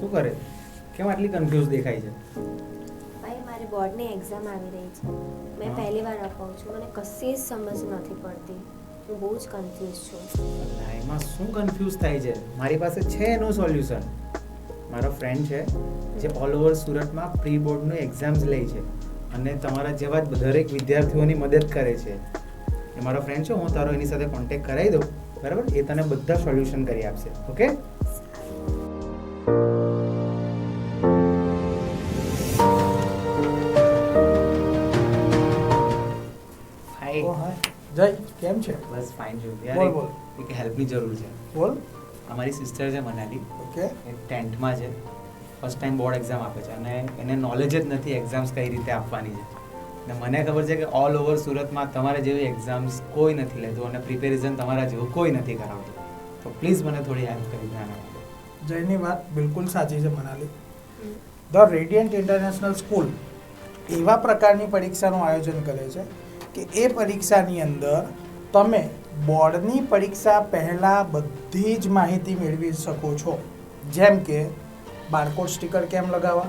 શું કરે? કેમ આટલી કન્ફ્યુઝ દેખાય છે? ભાઈ મારી બોર્ડની એક્ઝામ આવી રહી છે. મેં. પહેલી વાર અપાઉં છું. મને કશી જ સમજ નથી પડતી. હું બહુ જ કન્ફ્યુઝ છું. એમાં શું કન્ફ્યુઝ થાય છે? મારી પાસે છે એનું સોલ્યુશન મારો ફ્રેન્ડ છે જે ઓલ ઓવર સુરતમાં પ્રી બોર્ડનું એક્ઝામ્સ લે છે અને તમારા જેવા જ દરેક વિદ્યાર્થીઓની મદદ કરે છે. એ મારો ફ્રેન્ડ છે હું તારો એની સાથે કોન્ટેક્ટ કરાવી દઉં. બરાબર? એ તને બધા સોલ્યુશન કરી આપશે. ઓકે જય કેમ છે? બસ ફાઇન છું. યાર બોલ. એક- એક હેલ્પની જરૂર છે. બોલ. અમારી સિસ્ટર છે મનાલી. ઓકે. એ ટેન્થમાં છે. ફર્સ્ટ ટાઈમ બોર્ડ એક્ઝામ આપે છે. અને એને નોલેજ જ નથી એક્ઝામ્સ કઈ રીતે આપવાની છે. ને મને ખબર છે કે ઓલ ઓવર સુરતમાં તમારે જેવી એક્ઝામ્સ કોઈ નથી લેતું અને પ્રિપેરેશન તમારા જેવું કોઈ નથી કરાવતું. તો પ્લીઝ મને થોડી હેલ્પ કરી દો આના માટે. જયની વાત બિલકુલ સાચી છે Manali. The radiant international school એવા પ્રકારની પરીક્ષાનું આયોજન કરે છે કે એ પરીક્ષાની અંદર તમે બોર્ડની પરીક્ષા પહેલાં બધી જ માહિતી મેળવી શકો છો. જેમ કે બારકોડ સ્ટીકર કેમ લગાવવા?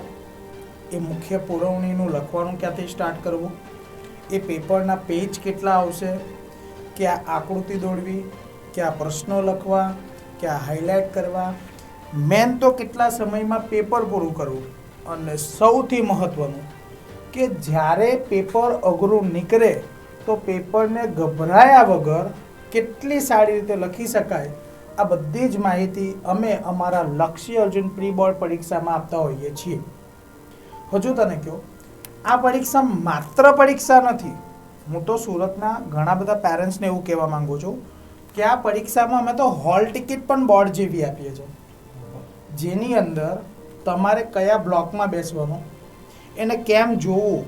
એ મુખ્ય પુરવણીનું લખવાનું ક્યાંથી સ્ટાર્ટ કરવું? એ પેપરના પેજ કેટલા આવશે? ક્યાં આકૃતિ દોડવી ક્યાં પ્રશ્નો લખવા? ક્યાં હાઇલાઇટ કરવા? મેન તો કેટલા સમયમાં પેપર પૂરું કરવું? અને સૌથી મહત્ત્વનું કે જ્યારે પેપર અઘરું નીકળે તો પેપરને ગભરાયા વગર કેટલી સારી રીતે લખી શકાય? આ બધી જ માહિતી અમે અમારા લક્ષ્ય અર્જુન પ્રી બોર્ડ પરીક્ષામાં આપતા હોઈએ છીએ. હજુ તને કહો, આ પરીક્ષા માત્ર પરીક્ષા નથી. હું તો સુરતના ઘણા બધા પેરેન્ટ્સને એવું કહેવા માંગુ છું કે આ પરીક્ષામાં અમે તો હોલ ટિકિટ પણ બોર્ડ જેવી આપીએ છીએ. જેની અંદર તમારે કયા બ્લોકમાં બેસવાનું, એને કેમ જોવું,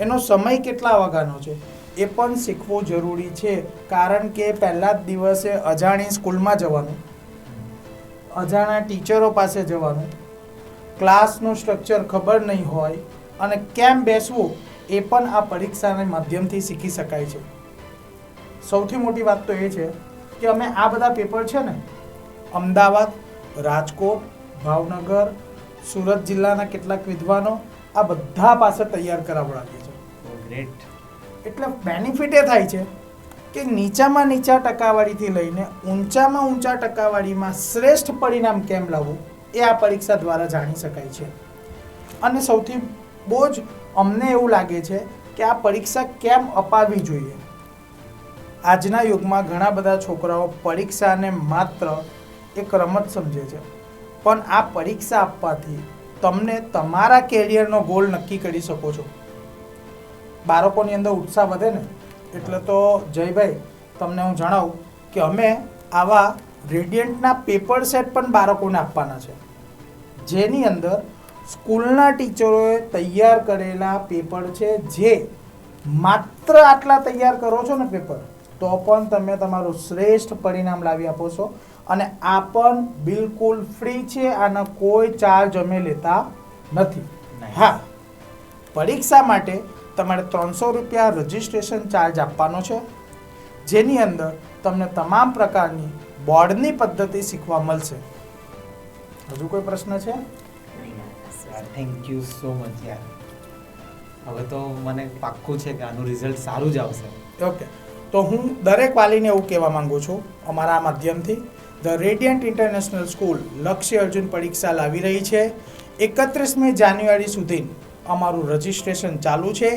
એનો સમય કેટલા વાગ્યાનો છે એ પણ શીખવું જરૂરી છે, કારણ કે પહેલા જ દિવસે અજાણી સ્કૂલમાં જવાનું, અજાણા ટીચરો પાસે જવાનું, ક્લાસનું સ્ટ્રક્ચર ખબર નહીં હોય અને કેમ બેસવું એ પણ આ પરીક્ષાને માધ્યમથી શીખી શકાય છે. સૌથી મોટી વાત તો એ છે કે અમે આ બધા પેપર છે ને, અમદાવાદ, રાજકોટ, ભાવનગર, સુરત જિલ્લાના કેટલાક વિદ્વાનો આ બધા પાસે તૈયાર કરાવડાવીએ છીએ. ગ્રેટ એટલે બેનિફિટ એ થાય છે કે નીચામાં નીચા ટકાવારીથી લઈને ઊંચામાં ઊંચા ટકાવારીમાં શ્રેષ્ઠ પરિણામ કેમ લાવવું એ આ પરીક્ષા દ્વારા જાણી શકાય છે. અને સૌથી બહુ જ અમને એવું લાગે છે કે આ પરીક્ષા કેમ અપાવી જોઈએ? આજના યુગમાં ઘણા બધા છોકરાઓ પરીક્ષાને માત્ર એક રમત સમજે છે. પણ આ પરીક્ષા આપવાથી તમને તમારા કેરિયરનો ગોલ નક્કી કરી શકો છો. બાળકોની અંદર ઉત્સાહ વધે ને એટલે તો જયભાઈ તમને હું જણાવું કે અમે આવા રેડિયન્ટના પેપર સેટ પણ બાળકોને આપવાના છે. જેની અંદર સ્કૂલના ટીચરોએ તૈયાર કરેલા પેપર છે જે માત્ર આટલા તૈયાર કરો છો ને પેપર તો પણ તમે તમારું શ્રેષ્ઠ પરિણામ લાવી આપો છો. અને આ પણ બિલકુલ ફ્રી છે આનો કોઈ ચાર્જ અમે લેતા નથી. હા. પરીક્ષા માટે તમારે ત્રણસો રૂપિયા રજિસ્ટ્રેશન ચાર્જ આપવાનો છે જેની અંદર તમને તમામ પ્રકારની બોર્ડની પદ્ધતિ શીખવા મળશે. હજુ કોઈ પ્રશ્ન છે? થેન્ક યુ સો મચ યાર. હવે તો મને પાક્કું છે કે આનું રિઝલ્ટ સારું જ આવશે. ઓકે તો હું દરેક વાલીને એવું કહેવા માંગુ છું અમારા માધ્યમથી ધ રેડિયન્ટ ઇન્ટરનેશનલ સ્કૂલ લક્ષ્ય અર્જુન પરીક્ષા લાવી રહી છે એકત્રીસમી જાન્યુઆરી સુધી અમારું રજિસ્ટ્રેશન ચાલુ છે.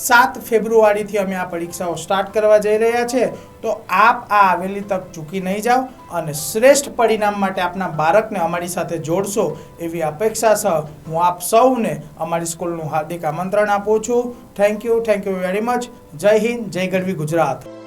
સાત ફેબ્રુઆરીથી અમે આ પરીક્ષાઓ સ્ટાર્ટ કરવા જઈ રહ્યા છે. તો આપ આ આવેલી તક ચૂકી નહીં જાઓ અને શ્રેષ્ઠ પરિણામ માટે આપના બાળકને અમારી સાથે જોડશો એવી અપેક્ષા સહ હું આપ સૌને અમારી સ્કૂલનું હાર્દિક આમંત્રણ આપું છું. Thank you thank you very much Jai Hind, Jai Garvi Gujarat.